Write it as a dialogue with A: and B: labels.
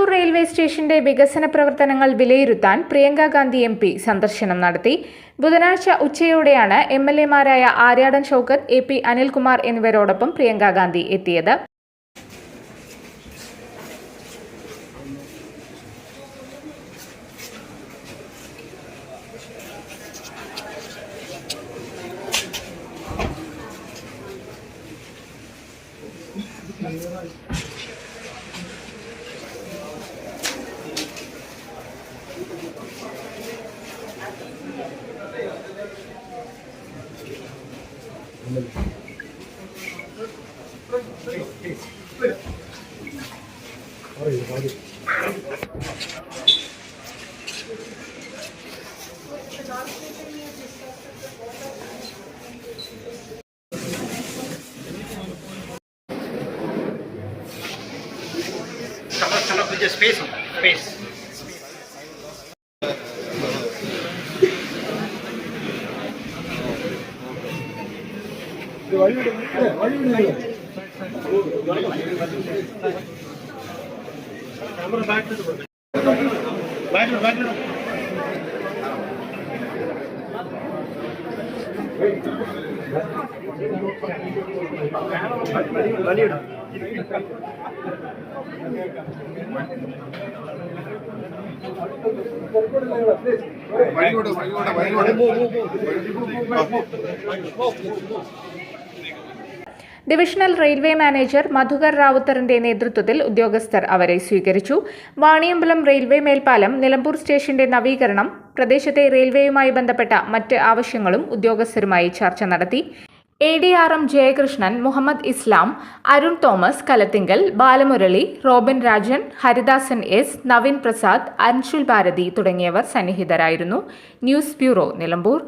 A: Nilambur railway സ്റ്റേഷന്റെ വികസന പ്രവർത്തനങ്ങൾ വിലയിരുത്താൻ പ്രിയങ്ക ഗാന്ധി എം പി സന്ദർശനം നടത്തി. ബുധനാഴ്ച ഉച്ചയോടെയാണ് എം എൽ എമാരായ ആര്യാടൻ ഷൌക്കത്ത് എ പി അനിൽകുമാർ എന്നിവരോടൊപ്പം പ്രിയങ്ക ഗാന്ധി എത്തിയത്.
B: Sama-sama punya space, space. వై
C: కూడా వై కూడా వై కూడా
A: ഡിവിഷണൽ റെയിൽവേ മാനേജർ മധുകർ റാവുത്തറിന്റെ നേതൃത്വത്തിൽ ഉദ്യോഗസ്ഥർ അവരെ സ്വീകരിച്ചു. വാണിയമ്പലം റെയിൽവേ മേൽപ്പാലം നിലമ്പൂർ സ്റ്റേഷന്റെ നവീകരണം പ്രദേശത്തെ റെയിൽവേയുമായി ബന്ധപ്പെട്ട മറ്റ് ആവശ്യങ്ങളും ഉദ്യോഗസ്ഥരുമായി ചർച്ച നടത്തി. A D R M Jayakrishnan Muhammad Islam Arun Thomas Kalathingal Balamurali Robin Rajan Haridasan S Naveen Prasad Anshul Bharti തുടങ്ങിയവർ സന്നിഹിതരായിരുന്നു. News bureau Nilambur.